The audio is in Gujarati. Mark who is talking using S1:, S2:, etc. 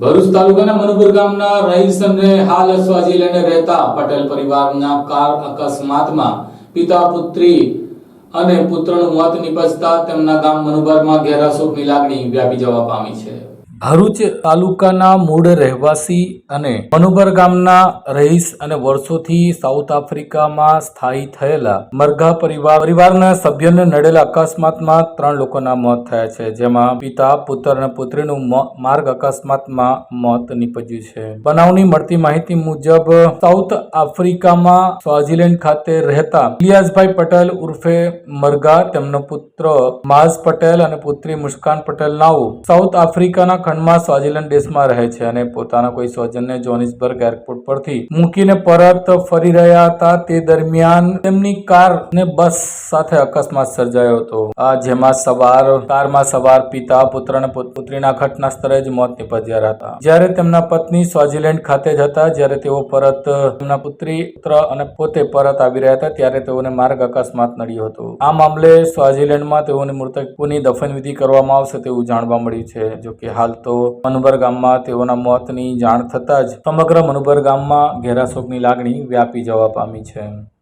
S1: ભરૂચ તાલુકાના મનુપુર ગામના રહીશ અને હાલ સ્વાઝીલેન્ડ રહેતા પટેલ પરિવારના કાર અકસ્માતમાં પિતા, પુત્રી અને પુત્રનું મોત નિપજતા તેમના ગામ મનુભરમાં ઘેરા શોકની લાગણી વ્યાપી જવા પામી છે. ભરૂચ તાલુકાના મૂળ રહેવાસી અને મનુબર ગામના રહીશ અને વર્ષોથી સાઉથ આફ્રિકામાં સ્થાયી થયેલા મરઘા પરિવાર પરિવારના સભ્યોને નડેલા અકસ્માતમાં ત્રણ લોકોના મોત થયા છે. જેમાં પિતા, પુત્ર અને પુત્રીનું માર્ગ અકસ્માતમાં મોત નીપજ્યું છે. બનાવની મળતી માહિતી મુજબ, સાઉથ આફ્રિકામાં સ્વાઝીલેન્ડ ખાતે રહેતા ઇલિયાસભાઈ પટેલ ઉર્ફે મરઘા, તેમનો પુત્ર માઝ પટેલ અને પુત્રી મુસ્કાન પટેલ નાઓ સાઉથ આફ્રિકાના ખંડમાં સ્વાઝીલેન્ડ દેશમાં રહે છે અને પોતાના કોઈ સ્વજનને જોનિસબર્ગ એરપોર્ટ પરથી મૂકીને પરત ફરી રહ્યા હતા. તે દરમિયાન તેમની કાર ને બસ સાથે અકસ્માત સર્જાયો હતો. આ જેમાં સવાર, કારમાં સવાર પિતા, પુત્ર પુત્રીના ઘટના સ્થળે જ મોત નિપજ્યા હતા. જ્યારે તેમના પત્ની સ્વાઝીલેન્ડ ખાતે જ હતા, જ્યારે તેઓ પરત, તેમના પુત્રી, પુત્ર અને પોતે પરત આવી રહ્યા હતા, ત્યારે તેઓને માર્ગ અકસ્માત નડ્યો હતો. આ મામલે સ્વાઝીલેન્ડમાં તેઓની મૃતકોની દફનવિધિ કરવામાં આવશે તેવું જાણવા મળ્યું છે, જોકે હાલ તો મનુબર ગામમાં તેઓના મોતની જાણ થતાં જ સમગ્ર મનુબર ગામમાં ઘેરા શોકની લાગણી વ્યાપી જવા પામી છે.